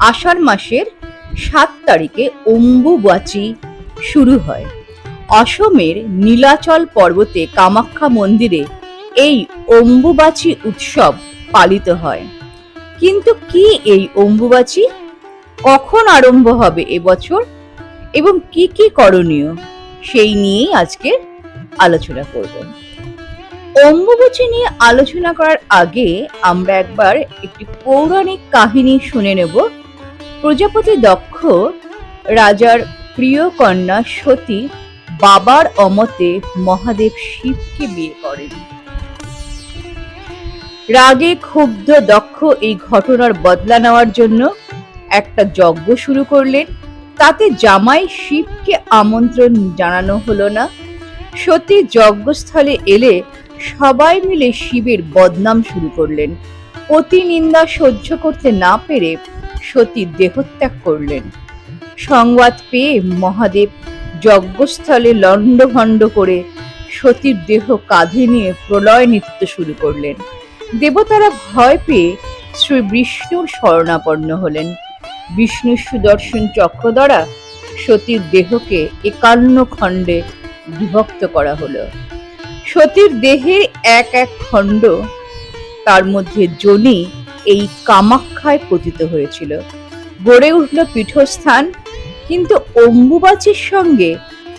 আষাঢ় মাসের সাত তারিখে অম্বুবাচী শুরু হয়। অসমের নীলাচল পর্বতে কামাখ্যা মন্দিরে এই অম্বুবাচী উৎসব পালিত হয়। কিন্তু কি এই অম্বুবাচী? কখন আরম্ভ হবে এবছর এবং কি কি করণীয়? সেই নিয়েই আজকে আলোচনা করব। অম্বুবাচী নিয়ে আলোচনা করার আগে আমরা একবার একটি পৌরাণিক কাহিনী শুনে নেব। প্রজাপতি দক্ষ রাজার প্রিয় কন্যা সতী বাবার অমতে মহাদেব শিবকে বিয়ে করেন। রাগে ক্ষুব্ধ দক্ষ এই ঘটনার বদলা নেওয়ার জন্য একটা যজ্ঞ শুরু করলেন। তাতে জামাই শিবকে আমন্ত্রণ জানানো হলো না। সতী যজ্ঞস্থলে এলে সবাই মিলে শিবের বদনাম শুরু করলেন। অতি নিন্দা সহ্য করতে না পেরে সতী দেহত্যাগ করলেন। সংবাদ পেয়ে মহাদেব যজ্ঞস্থলে লণ্ডভণ্ড করে সতীর দেহ কাঁধে নিয়ে প্রলয় নৃত্য শুরু করলেন। দেবতারা ভয় পেয়ে শ্রী বিষ্ণুর শরণাপন্ন হলেন। বিষ্ণু সুদর্শন চক্র দ্বারা সতীর দেহকে একান্ন খণ্ডে বিভক্ত করা হলো। সতীর দেহে এক এক খণ্ড, তার মধ্যে জনি এই কামাখ্যায় পতিত হয়েছিল। গড়ে উঠল পীঠস্থান, কিন্তু অম্বুবাচীর সঙ্গে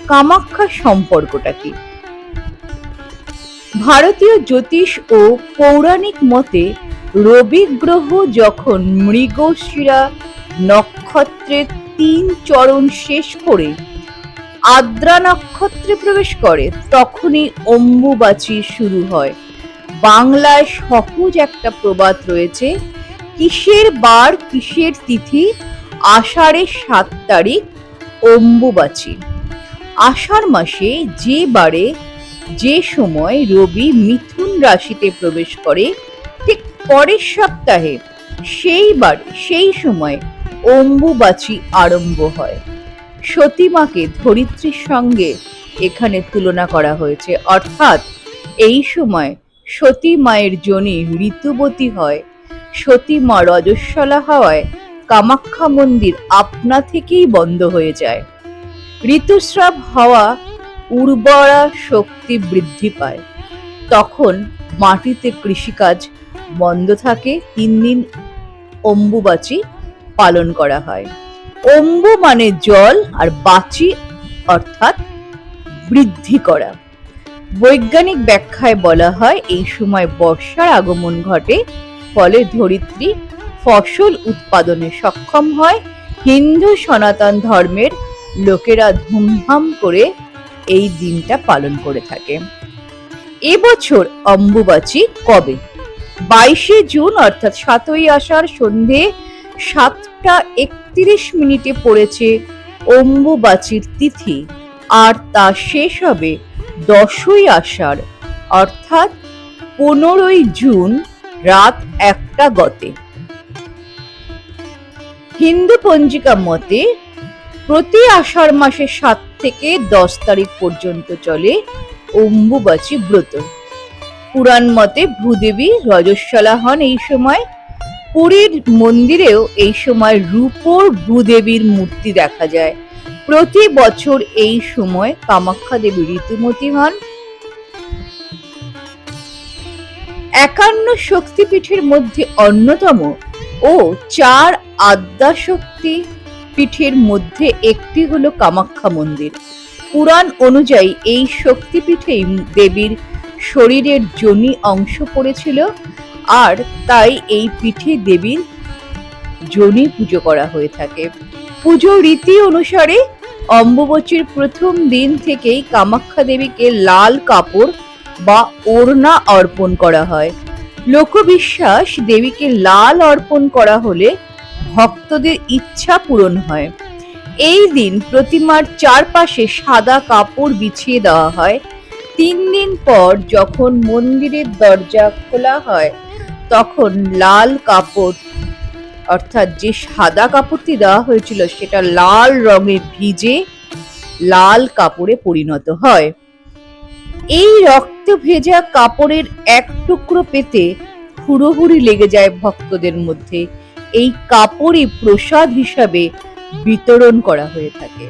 কামাখ্যার সম্পর্কটা কি? ভারতীয় জ্যোতিষ ও পৌরাণিক মতে, রবি গ্রহ যখন মৃগশিরা নক্ষত্রের তিন চরণ শেষ করে আদ্রা নক্ষত্রে প্রবেশ করে, তখনই অম্বুবাচী শুরু হয়। বাংলায় সহজ একটা প্রবাদ রয়েছে, কিসের বার কিসের তিথি আষাঢ়ের সাত তারিখ, অম্বুবাচী। আষাঢ় মাসে যে বারে, যে সময় রবি মিথুন রাশিতে প্রবেশ করে, ঠিক পরের সপ্তাহে সেইবার সেই সময় অম্বুবাচী আরম্ভ হয়। সতীমাকে ধরিত্রীর সঙ্গে এখানে তুলনা করা হয়েছে। অর্থাৎ এই সময় সতী মায়ের জনি ঋতুবতী হয়, সতী মা রজস্বলা হওয়ায় কামাখ্যা মন্দির আপনা থেকেই বন্ধ হয়ে যায়। ঋতুস্রাব হওয়া উর্বরা শক্তি বৃদ্ধি পায়। তখন মাটিতে কৃষিকাজ বন্ধ থাকে, তিন দিন অম্বুবাচী পালন করা হয়। অম্বু মানে জল আর বাচি অর্থাৎ বৃদ্ধি করা। বৈজ্ঞানিক ব্যাখ্যায় বলা হয়, এই সময় বর্ষার আগমন ঘটে, ফলে ধরিত্রী ফসল উৎপাদনে সক্ষম হয়। হিন্দু সনাতন ধর্মের লোকেরা ধুমধাম করে এই দিনটা পালন করে থাকে। এবছর অম্বুবাচী কবে? বাইশে জুন, অর্থাৎ সাতই আষাঢ় সন্ধে সাতটা একত্রিশ মিনিটে পড়েছে অম্বুবাচীর তিথি। আর তা শেষ হবে দশই আষাঢ়, অর্থাৎ পনেরোই জুন রাত একটা গতে। হিন্দু পঞ্জিকা মতে প্রতি আষাঢ় মাসের সাত থেকে দশ তারিখ পর্যন্ত চলে অম্বুবাচী ব্রত। পুরাণ মতে ভূদেবী রজস্বলা হন এই সময়। পুরীর মন্দিরেও এই সময় রূপোর ভূদেবীর মূর্তি দেখা যায়। প্রতি বছর এই সময় কামাখ্যা দেবী ঋতুমতী হন। একান্ন শক্তিপীঠের মধ্যে অন্যতম ও চার আদ্যা শক্তি পীঠের মধ্যে একটি হলো কামাখ্যা মন্দির। পুরাণ অনুযায়ী এই শক্তিপীঠেই দেবীর শরীরের যোনি অংশ পড়েছিল আর তাই এই পিঠে দেবীর যোনি পুজো করা হয়ে থাকে। পুজো রীতি অনুসারে অম্বুবচীর প্রথম দিন থেকেই কামাখ্যা দেবীকে লাল কাপড় বা ওড়না অর্পণ করা হয়। লোকবিশ্বাস দেবীকে লাল অর্পণ করা হলে ভক্তদের ইচ্ছা পূরণ হয়। এই দিন প্রতিমার চারপাশে সাদা কাপড় বিছিয়ে দেওয়া হয়। তিন দিন পর যখন মন্দিরের দরজা খোলা হয়, তখন লাল কাপড় অর্থাৎ যে সাদা কাপড়টি দেওয়া হয়েছিল সেটা লাল রঙে ভিজে লাল কাপড়ে পরিণত হয়। এই রক্ত ভেজা কাপড়ের এক টুকরো পেতে হুড়োহুড়ি লেগে যায় ভক্তদের মধ্যে। এই কাপড়ই প্রসাদ হিসাবে বিতরণ করা হয়ে থাকে।